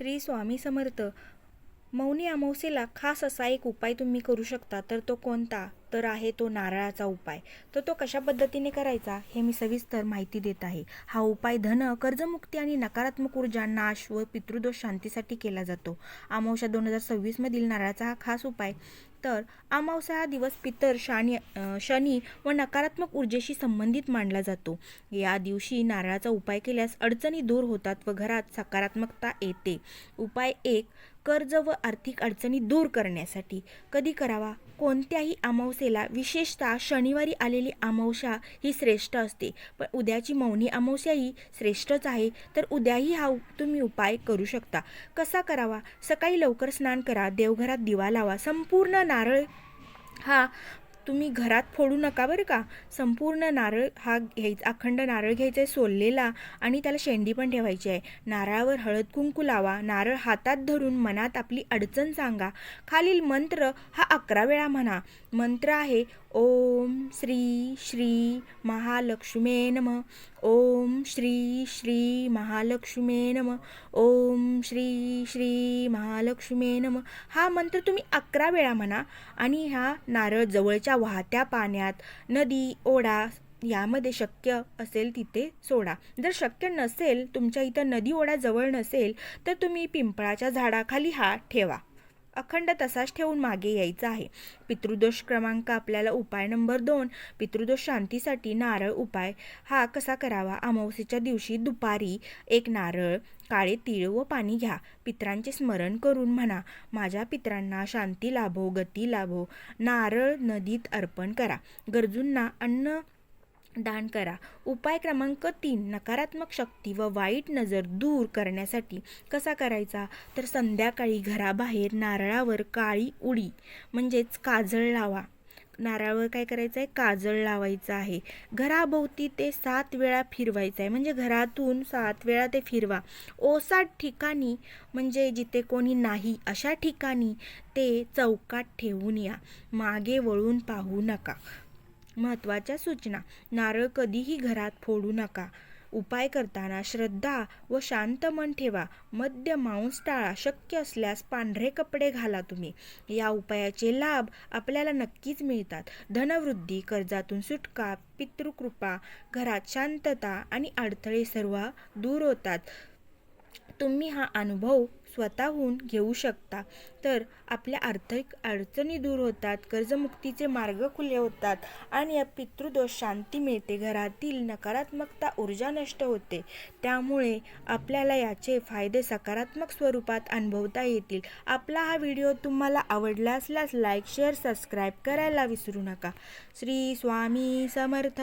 श्री स्वामी समर्थ. मौनी अमावस्येला खास असा एक उपाय तुम्ही करू शकता तर तो कोणता? तर आहे तो नारळाचा उपाय. तर तो कशा पद्धतीने करायचा? हे मी सविस्तर माहिती देत आहे. हा उपाय धन कर्जमुक्ती आणि नकारात्मक ऊर्जा नाश व पितृदोष शांतीसाठी केला जातो. अमावस्या दोन हजार सव्वीसमधील नारळाचा हा खास उपाय. तर अमावस्या हा दिवस पितर शानी शनी व नकारात्मक ऊर्जेशी संबंधित मानला जातो. या दिवशी नारळाचा उपाय केल्यास अडचणी दूर होतात व घरात सकारात्मकता येते. उपाय एक कर्ज व आर्थिक अडचणी दूर करण्यासाठी. कधी करावा? कोणत्याही अमावस्येला विशेषतः शनिवारी आलेली अमावस्या ही श्रेष्ठ असते. पण उद्याची मौनी अमावस्या ही श्रेष्ठच आहे तर उद्याही हा तुम्ही उपाय करू शकता. कसा करावा? सकाळी लवकर स्नान करा देवघरात दिवा लावा संपूर्ण नारळ हा तुम्ही घरात फोडू नका बरं का. संपूर्ण नारळ हा घ्यायचा अखंड नारळ घ्यायचा आहे सोललेला आणि त्याला शेंडी पण ठेवायची आहे. नारळावर हळद कुंकू लावा नारळ हातात धरून मनात आपली अडचण सांगा. खालील मंत्र हा अकरा वेळा म्हणा. मंत्र आहे ओम श्री श्री महालक्ष्मे नम. ओम श्री श्री महालक्ष्मे नम. ओम श्री श्री महालक्ष्मे नम. हा मंत्र तुम्ही अकरा वेळा म्हणा आणि हा नारळ जवळच्या वाहत्या पाण्यात नदी ओढा यामध्ये शक्य असेल तिथे सोडा. जर शक्य नसेल तुमच्या इथं नदी ओढा जवळ नसेल तर तुम्ही पिंपळाच्या झाडाखाली हा ठेवा. अखंड तसाच ठेवून मागे यायचा आहे. पितृदोष क्रमांक आपल्याला उपाय नंबर दोन पितृदोष शांतीसाठी नारळ उपाय. हा कसा करावा? अमावस्येच्या दिवशी दुपारी एक नारळ काळे तीळ व पाणी घ्या. पित्रांचे स्मरण करून म्हणा माझ्या पित्रांना शांती लाभो गती लाभो. नारळ नदीत अर्पण करा. गरजूंना अन्न दान करा. उपाय क्रमांक तीन नकारात्मक शक्ती व वाईट नजर दूर करण्यासाठी कसा करायचा? तर संध्याकाळी घराबाहेर नारळावर काळी उडी म्हणजेच काजळ लावा. नारळावर काय करायचं आहे काजळ लावायचं आहे. घराभोवती ते सात वेळा फिरवायचं आहे म्हणजे घरातून सात वेळा ते फिरवा. ओसाट ठिकाणी म्हणजे जिथे कोणी नाही अशा ठिकाणी ते चौकात ठेवून या. मागे वळून पाहू नका. महत्त्वाच्या सूचना. नारळ कधीही घरात फोडू नका. उपाय करताना श्रद्धा व शांत मन ठेवा. मद्य मांस टाळा. शक्य असल्यास पांढरे कपडे घाला तुम्ही. या उपायाचे लाभ आपल्याला नक्कीच मिळतात. धनवृद्धी कर्जातून सुटका पितृकृपा घरात शांतता आणि अडथळे सर्व दूर होतात. तुम्ही हा अनुभव स्वतःहून घेऊ शकता. तर आपल्या आर्थिक अडचणी दूर होतात कर्जमुक्तीचे मार्ग खुले होतात आणि या पितृदोष शांती मिळते. घरातील नकारात्मकता ऊर्जा नष्ट होते. त्यामुळे आपल्याला याचे फायदे सकारात्मक स्वरूपात अनुभवता येतील. आपला हा व्हिडिओ तुम्हाला आवडला असल्यास लाईक शेअर सबस्क्राईब करायला विसरू नका. श्री स्वामी समर्थ.